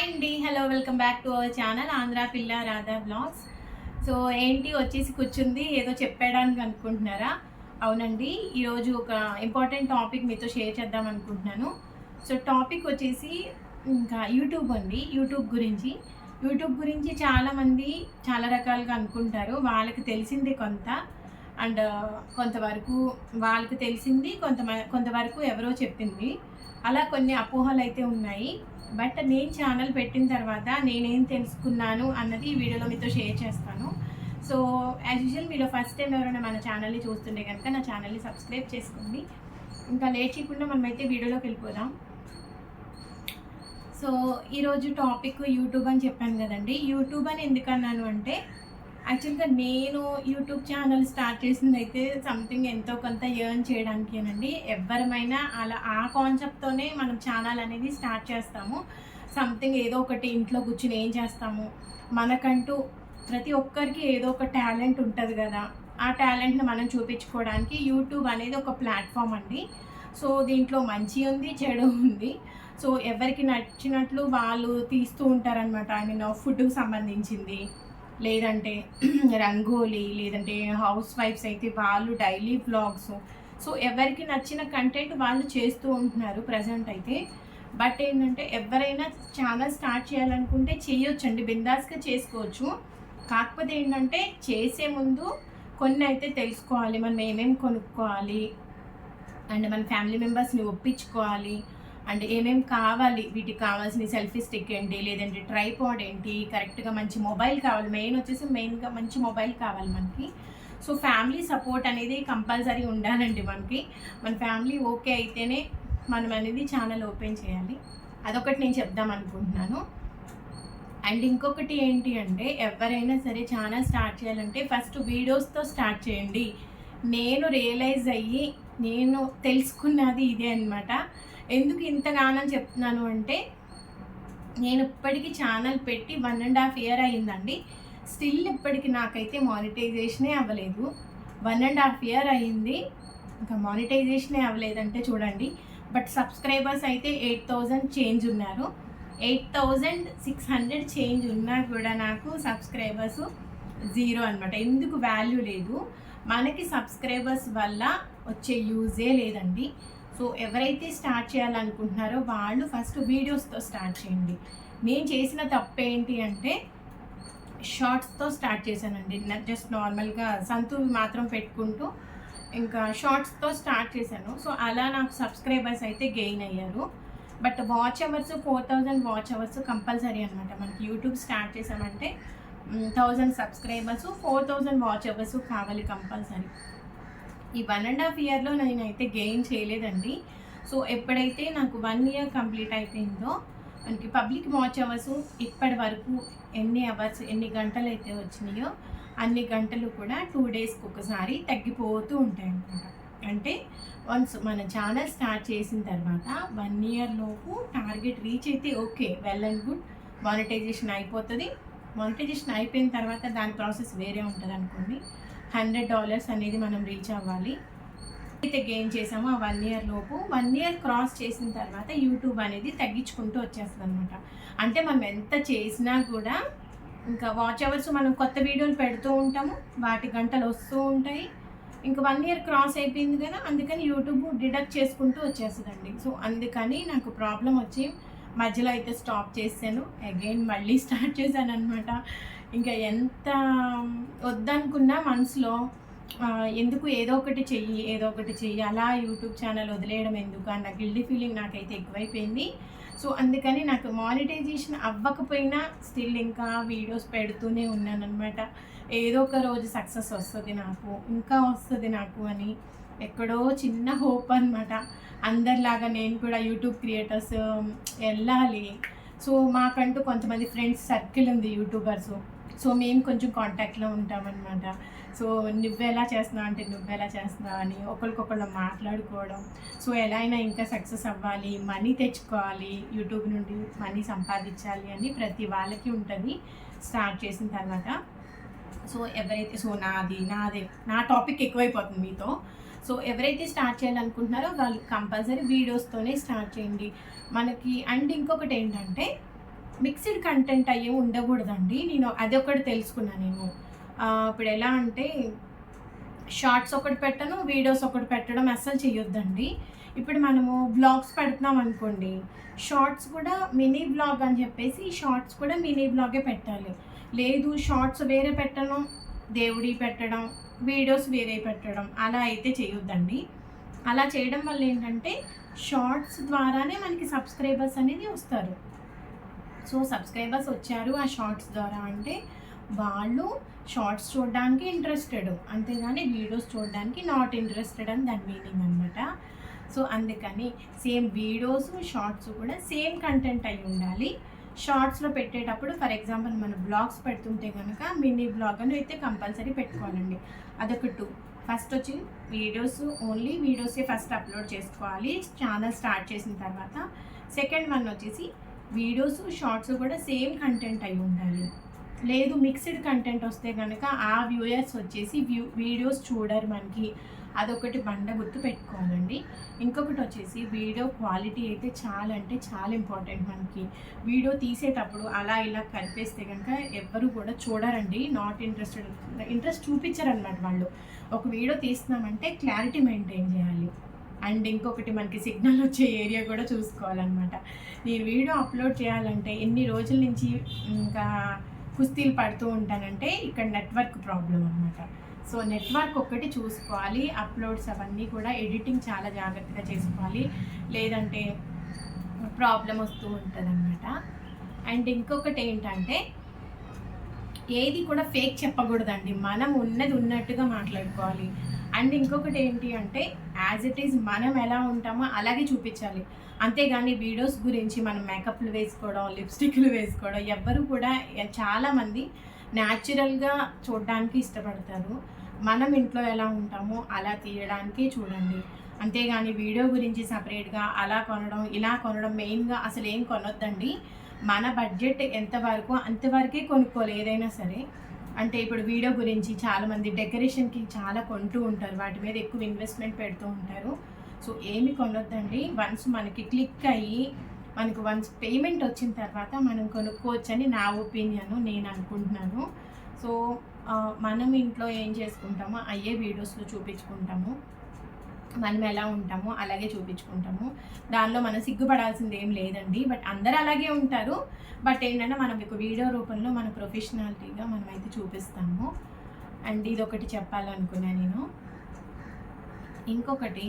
Hi అండి hello welcome back to our channel Andhra పిల్ల Radha blogs so ఏంటి వచ్చేసి కూర్చుంది ఏదో చెప్పడానికి అనుకుంటున్నారా? అవునండి ఈరోజు ఒక ఇంపార్టెంట్ టాపిక్ మీతో షేర్ చేద్దాం అనుకుంటున్నాను. సో టాపిక్ వచ్చేసి ఇంకా యూట్యూబ్ అండి యూట్యూబ్ గురించి. యూట్యూబ్ గురించి చాలామంది చాలా రకాలుగా అనుకుంటారు వాళ్ళకి తెలిసింది కొంత. అండ్ కొంతవరకు వాళ్ళకి తెలిసింది కొంత కొంతవరకు ఎవరో చెప్పింది. అలా కొన్ని అపోహలు అయితే ఉన్నాయి. బట్ నేను ఛానల్ పెట్టిన తర్వాత నేనేం తెలుసుకున్నాను అన్నది ఈ వీడియోలో మీతో షేర్ చేస్తాను. సో యాజ్ యూజువల్ మీరు ఫస్ట్ టైం ఎవరైనా మన ఛానల్ని చూస్తుండే కనుక నా ఛానల్ని సబ్స్క్రైబ్ చేసుకోండి. ఇంకా లేట్ మనమైతే వీడియోలోకి వెళ్ళిపోదాం. సో ఈరోజు టాపిక్ యూట్యూబ్ అని చెప్పాను కదండి. యూట్యూబ్ అని ఎందుకన్నాను అంటే యాక్చువల్గా నేను యూట్యూబ్ ఛానల్ స్టార్ట్ చేసింది అయితే సంథింగ్ ఎంతో కొంత ఎర్న్ చేయడానికేనండి. ఎవరమైనా అలా ఆ కాన్సెప్ట్తోనే మనం ఛానల్ అనేది స్టార్ట్ చేస్తాము. సంథింగ్ ఏదో ఒకటి ఇంట్లో కూర్చుని ఏం చేస్తాము? మనకంటూ ప్రతి ఒక్కరికి ఏదో ఒక టాలెంట్ ఉంటుంది కదా. ఆ టాలెంట్ని మనం చూపించుకోవడానికి యూట్యూబ్ అనేది ఒక ప్లాట్ఫామ్ అండి. సో దీంట్లో మంచి ఉంది చెడు ఉంది. సో ఎవరికి నచ్చినట్లు వాళ్ళు తీస్తూ ఉంటారనమాట ఐ మీన్ ఫుడ్కి సంబంధించింది. లేదంటే రంగోలీ లేదంటే హౌస్ వైఫ్స్ అయితే వాళ్ళు డైలీ బ్లాగ్స్ సో ఎవరికి నచ్చిన కంటెంట్ వాళ్ళు చేస్తూ ఉంటున్నారు ప్రజెంట్ అయితే. బట్ ఏంటంటే ఎవరైనా ఛానల్ స్టార్ట్ చేయాలనుకుంటే చేయొచ్చండి బిందాస్గా చేసుకోవచ్చు. కాకపోతే ఏంటంటే చేసే ముందు కొన్ని అయితే తెలుసుకోవాలి మనం ఏమేమి కొనుక్కోవాలి అండ్ మన ఫ్యామిలీ మెంబర్స్ని ఒప్పించుకోవాలి అండ్ ఏమేమి కావాలి? వీటికి కావాల్సిన సెల్ఫీ స్టిక్ ఏంటి? లేదంటే ట్రైపాడ్ ఏంటి? కరెక్ట్గా మంచి మొబైల్ కావాలి. మెయిన్ వచ్చేసి మెయిన్గా మంచి మొబైల్ కావాలి మనకి. సో ఫ్యామిలీ సపోర్ట్ అనేది కంపల్సరీ ఉండాలండి మనకి. మన ఫ్యామిలీ ఓకే అయితేనే మనం అనేది ఛానల్ ఓపెన్ చేయాలి. అదొకటి నేను చెప్దాం అనుకుంటున్నాను. అండ్ ఇంకొకటి ఏంటి అంటే ఎవరైనా సరే ఛానల్ స్టార్ట్ చేయాలంటే ఫస్ట్ వీడియోస్తో స్టార్ట్ చేయండి. నేను రియలైజ్ అయ్యి నేను తెలుసుకున్నది ఇదే అనమాట ఎందుకు ఇంతగానం చెప్తున్నాను అంటే నేను ఇప్పటికీ ఛానల్ పెట్టి వన్ అండ్ హాఫ్ ఇయర్ అయ్యిందండి. స్టిల్ ఇప్పటికి నాకైతే మానిటైజేషనే అవ్వలేదు. వన్ అండ్ హాఫ్ ఇయర్ అయ్యింది. ఇంకా మానిటైజేషనే అవ్వలేదంటే చూడండి. బట్ సబ్స్క్రైబర్స్ అయితే ఎయిట్ థౌజండ్ చేంజ్ ఉన్నారు. Eight thousand six hundred change ఉన్నా కూడా నాకు సబ్స్క్రైబర్స్ జీరో అనమాట ఎందుకు వాల్యూ లేదు? మనకి సబ్స్క్రైబర్స్ వల్ల వచ్చే యూజే లేదండి. సో ఎవరైతే స్టార్ట్ చేయాలనుకుంటున్నారో వాళ్ళు ఫస్ట్ వీడియోస్తో స్టార్ట్ చేయండి. నేను చేసిన తప్పు ఏంటి అంటే షార్ట్స్తో స్టార్ట్ చేశానండి. జస్ట్ నార్మల్గా సంతూర్ మాత్రం పెట్టుకుంటూ ఇంకా షార్ట్స్తో స్టార్ట్ చేశాను. సో అలా నాకు సబ్స్క్రైబర్స్ అయితే గెయిన్ అయ్యారు. But watch hours four thousand watch hours compulsory అనమాట మనకి యూట్యూబ్ స్టార్ట్ చేసామంటే thousand subscribers four thousand watch hours కావాలి కంపల్సరీ. ఈ వన్ అండ్ హాఫ్ ఇయర్లో నేనైతే గెయిన్ చేయలేదండి. సో ఎప్పుడైతే నాకు వన్ ఇయర్ కంప్లీట్ అయిపోయిందో మనకి పబ్లిక్ వాచ్ అవర్స్ ఇప్పటి వరకు ఎన్ని అవర్స్ ఎన్ని గంటలు అయితే వచ్చినాయో అన్ని గంటలు కూడా టూ డేస్కి ఒకసారి తగ్గిపోతూ ఉంటాయి అనమాట అంటే వన్స్ మన ఛానల్ స్టార్ట్ చేసిన తర్వాత వన్ ఇయర్ లోపు టార్గెట్ రీచ్ అయితే okay well and good monetisation అయిపోతుంది. మానిటైజేషన్ అయిపోయిన తర్వాత దాని ప్రాసెస్ వేరే ఉంటుంది అనుకోండి హండ్రెడ్ డాలర్స్ అనేది మనం రీచ్ అవ్వాలి. అయితే గెయిన్ చేసామో ఆ వన్ ఇయర్ లోపు. వన్ ఇయర్ క్రాస్ చేసిన తర్వాత యూట్యూబ్ అనేది తగ్గించుకుంటూ వచ్చేస్తుంది అనమాట అంటే మనం ఎంత చేసినా కూడా ఇంకా వాచ్ అవర్స్ మనం కొత్త వీడియోలు పెడుతూ ఉంటాము. వాటి గంటలు వస్తూ ఉంటాయి. ఇంకా వన్ ఇయర్ క్రాస్ అయిపోయింది కదా అందుకని యూట్యూబ్ డిడక్ట్ చేసుకుంటూ వచ్చేస్తుందండి. సో అందుకని నాకు ప్రాబ్లం వచ్చి మధ్యలో అయితే స్టాప్ చేశాను. అగైన్ మళ్ళీ స్టార్ట్ చేశాను అనమాట ఇంకా ఎంత వద్దనుకున్నా మనసులో ఎందుకు ఏదో ఒకటి చెయ్యి ఏదో ఒకటి చెయ్యి అలా యూట్యూబ్ ఛానల్ వదిలేయడం ఎందుకు అన్న గిల్డీ ఫీలింగ్ నాకైతే ఎక్కువైపోయింది. సో అందుకని నాకు మానిటైజేషన్ అవ్వకపోయినా స్టిల్ ఇంకా వీడియోస్ పెడుతూనే ఉన్నాను అనమాట ఏదో ఒక రోజు సక్సెస్ వస్తుంది నాకు ఇంకా వస్తుంది నాకు అని ఎక్కడో చిన్న హోప్ అనమాట అందరిలాగా నేను కూడా యూట్యూబ్ క్రియేటర్స్ వెళ్ళాలి. సో మాకంటూ కొంతమంది ఫ్రెండ్స్ సర్కిల్ ఉంది యూట్యూబర్స్ సో మేము కొంచెం కాంటాక్ట్లో ఉంటామన్నమాట. సో నువ్వెలా చేస్తున్నావు అంటే నువ్వెలా చేస్తున్నావు అని ఒకరికొకళ్ళు మాట్లాడుకోవడం. సో ఎలా అయినా ఇంకా సక్సెస్ అవ్వాలి మనీ తెచ్చుకోవాలి యూట్యూబ్ నుండి మనీ సంపాదించాలి అని ప్రతి వాళ్ళకి ఉంటుంది స్టార్ట్ చేసిన తర్వాత. సో ఎవరైతే సో నాది నాదే నా టాపిక్ ఎక్కువైపోతుంది మీతో. సో ఎవరైతే స్టార్ట్ చేయాలనుకుంటున్నారో వాళ్ళు కంపల్సరీ వీడియోస్తోనే స్టార్ట్ చేయండి. మనకి అండ్ ఇంకొకటి ఏంటంటే మిక్స్డ్ కంటెంట్ అయ్యి ఉండకూడదండి. నేను అదొకటి తెలుసుకున్నాను నేను. ఇప్పుడు ఎలా అంటే షార్ట్స్ ఒకటి పెట్టను వీడియోస్ ఒకటి పెట్టడం అస్సలు చేయొద్దండి ఇప్పుడు మనము బ్లాగ్స్ పెడుతున్నాం అనుకోండి షార్ట్స్ కూడా మినీ బ్లాగ్ అని చెప్పేసి షార్ట్స్ కూడా మినీ బ్లాగే పెట్టాలి. లేదు షార్ట్స్ వేరే పెట్టడం దేవుడి పెట్టడం వీడియోస్ వేరే పెట్టడం అలా అయితే చేయొద్దండి అలా చేయడం వల్ల ఏంటంటే షార్ట్స్ ద్వారానే మనకి సబ్స్క్రైబర్స్ అనేది వస్తారు. సో సబ్స్క్రైబర్స్ వచ్చారు ఆ షార్ట్స్ ద్వారా అంటే వాళ్ళు షార్ట్స్ చూడడానికి ఇంట్రెస్టెడ్ అంతేగాని వీడియోస్ చూడడానికి నాట్ ఇంట్రెస్టెడ్ అని దాని మీనింగ్ అనమాట సో అందుకని సేమ్ వీడియోస్ షార్ట్స్ కూడా సేమ్ కంటెంట్ అయి ఉండాలి. షార్ట్స్లో పెట్టేటప్పుడు ఫర్ ఎగ్జాంపుల్ మన బ్లాగ్స్ పెడుతుంటే కనుక మినీ బ్లాగ్ అని అయితే కంపల్సరీ పెట్టుకోవాలండి. అదొక టూ ఫస్ట్ వచ్చి వీడియోస్ ఓన్లీ వీడియోసే ఫస్ట్ అప్లోడ్ చేసుకోవాలి. ఛానల్ స్టార్ట్ చేసిన తర్వాత సెకండ్ వన్ వచ్చేసి వీడియోస్ షార్ట్స్ కూడా సేమ్ కంటెంట్ అయి ఉండాలి. లేదు మిక్స్డ్ కంటెంట్ వస్తే కనుక ఆ వ్యూయర్స్ వచ్చేసి వ్యూ వీడియోస్ చూడరు మనకి. అదొకటి బండ గుర్తు పెట్టుకోవాలండి. ఇంకొకటి వచ్చేసి వీడియో క్వాలిటీ అయితే చాలా అంటే చాలా ఇంపార్టెంట్ మనకి. వీడియో తీసేటప్పుడు అలా ఇలా కలిపేస్తే కనుక ఎవ్వరు కూడా చూడరండి. నాట్ ఇంట్రెస్టెడ్ ఇంట్రెస్ట్ చూపించరు అనమాట వాళ్ళు. ఒక వీడియో తీస్తున్నామంటే క్లారిటీ మెయింటైన్ చేయాలి. అండ్ ఇంకొకటి మనకి సిగ్నల్ వచ్చే ఏరియా కూడా చూసుకోవాలన్నమాట. నేను వీడియో అప్లోడ్ చేయాలంటే ఎన్ని రోజుల నుంచి ఇంకా కుస్తీలు పడుతూ ఉంటానంటే ఇక్కడ నెట్వర్క్ ప్రాబ్లం అనమాట సో నెట్వర్క్ ఒక్కటి చూసుకోవాలి అప్లోడ్స్ అవన్నీ కూడా ఎడిటింగ్ చాలా జాగ్రత్తగా చేసుకోవాలి లేదంటే ప్రాబ్లం వస్తూ ఉంటుంది అనమాట అండ్ ఇంకొకటి ఏంటంటే ఏది కూడా ఫేక్ చెప్పకూడదండి. మనం ఉన్నది ఉన్నట్టుగా మాట్లాడుకోవాలి. అండ్ ఇంకొకటి ఏంటి అంటే యాజ్ ఇట్ ఈజ్ మనం ఎలా ఉంటామో అలాగే చూపించాలి. అంతేగాని వీడియోస్ గురించి మనం మేకప్లు వేసుకోవడం లిప్స్టిక్లు వేసుకోవడం ఎవ్వరు కూడా చాలామంది న్యాచురల్గా చూడడానికి ఇష్టపడతారు. మనం ఇంట్లో ఎలా ఉంటామో అలా తీయడానికి చూడండి. అంతేగాని వీడియో గురించి సపరేట్గా అలా కొనడం ఇలా కొనడం మెయిన్గా అసలు ఏం కొనొద్దండి. మన బడ్జెట్ ఎంతవరకు అంతవరకే కొనుక్కోవాలి ఏదైనా సరే. అంటే ఇప్పుడు వీడియో గురించి చాలామంది డెకరేషన్కి చాలా కొంటూ ఉంటారు. వాటి మీద ఎక్కువ ఇన్వెస్ట్మెంట్ పెడుతూ ఉంటారు. సో ఏమి కొనొద్దండి. వన్స్ మనకి క్లిక్ అయ్యి మనకు వన్స్ పేమెంట్ వచ్చిన తర్వాత మనం కొనుక్కోవచ్చని నా ఒపీనియన్ నేను అనుకుంటున్నాను. సో మనం ఇంట్లో ఏం చేసుకుంటామో అయ్యే వీడియోస్లో చూపించుకుంటాము. మనం ఎలా ఉంటామో అలాగే చూపించుకుంటాము. దానిలో మనం సిగ్గుపడాల్సింది ఏం లేదండి. బట్ అందరు అలాగే ఉంటారు. బట్ ఏంటంటే మనం ఒక వీడియో రూపంలో మన ప్రొఫెషనాలిటీగా మనం అయితే చూపిస్తాము. అండ్ ఇది ఒకటి చెప్పాలనుకున్నా నేను. ఇంకొకటి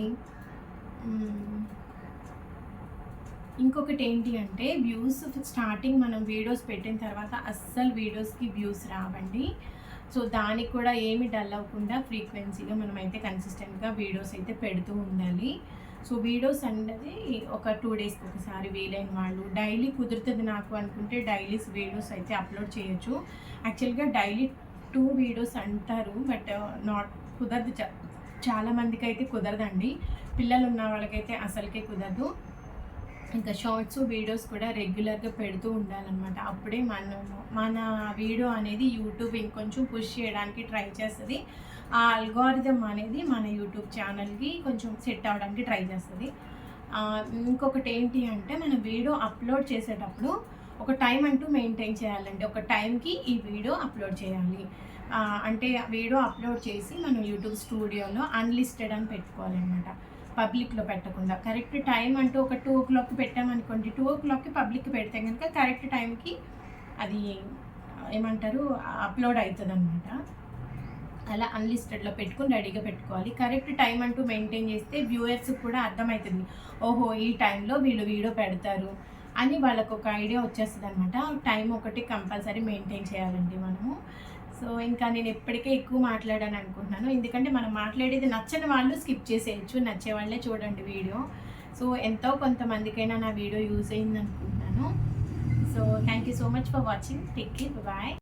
ఇంకొకటి ఏంటి అంటే వ్యూస్ స్టార్టింగ్ మనం వీడియోస్ పెట్టిన తర్వాత అస్సలు వీడియోస్కి వ్యూస్ రావండి. సో దానికి కూడా ఏమి డల్ అవ్వకుండా ఫ్రీక్వెన్సీగా మనం అయితే కన్సిస్టెంట్గా వీడియోస్ అయితే పెడుతూ ఉండాలి. సో వీడియోస్ అన్నది ఒక టూ డేస్కి ఒకసారి వీలైన వాళ్ళు డైలీ కుదురుతుంది నాకు అనుకుంటే డైలీస్ వీడియోస్ అయితే అప్లోడ్ చేయొచ్చు. యాక్చువల్గా డైలీ టూ వీడియోస్ అంటారు బట్ నాట్ uh, కుదరదు. చాలా మందికి అయితే కుదరదండి. పిల్లలు ఉన్న వాళ్ళకైతే అసలుకే కుదరదు. ఇంకా షార్ట్స్ వీడియోస్ కూడా రెగ్యులర్గా పెడుతూ ఉండాలన్నమాట. అప్పుడే మన మన వీడియో అనేది యూట్యూబ్ ఇంకొంచెం పుష్ చేయడానికి ట్రై చేస్తుంది. ఆ అల్గోరిథం అనేది మన యూట్యూబ్ ఛానల్కి కొంచెం సెట్ అవ్వడానికి ట్రై చేస్తుంది. ఇంకొకటి ఏంటి అంటే మన వీడియో అప్లోడ్ చేసేటప్పుడు ఒక టైం అంటూ మెయింటైన్ చేయాలండి. ఒక టైంకి ఈ వీడియో అప్లోడ్ చేయాలి. అంటే వీడియో అప్లోడ్ చేసి మనం యూట్యూబ్ స్టూడియోలో అన్లిస్టెడ్ అని పెట్టుకోవాలన్నమాట. పబ్లిక్లో పెట్టకుండా. కరెక్ట్ టైం అంటూ ఒక టూ ఓ క్లాక్కి పెట్టామనుకోండి టూ ఓ క్లాక్కి పబ్లిక్ పెడితే కనుక కరెక్ట్ టైంకి అది ఏమంటారు అప్లోడ్ అవుతుంది అనమాట అలా అన్లిస్టెడ్లో పెట్టుకుని రెడీగా పెట్టుకోవాలి. కరెక్ట్ టైం అంటూ మెయింటైన్ చేస్తే వ్యూయర్స్కి కూడా అర్థమవుతుంది. ఓహో ఈ టైంలో వీళ్ళు వీడియో పెడతారు అని వాళ్ళకు ఒక ఐడియా వచ్చేస్తుంది అనమాట టైం ఒకటి కంపల్సరీ మెయింటైన్ చేయాలండి మనము. సో ఇంకా నేను ఎప్పటికే ఎక్కువ మాట్లాడాను అనుకుంటున్నాను. ఎందుకంటే మనం మాట్లాడేది నచ్చని వాళ్ళు స్కిప్ చేసేయచ్చు. నచ్చే వాళ్ళే చూడండి వీడియో. సో ఎంతో కొంతమందికైనా నా వీడియో యూజ్ అయింది అనుకుంటున్నాను. So thank you so much for watching take care bye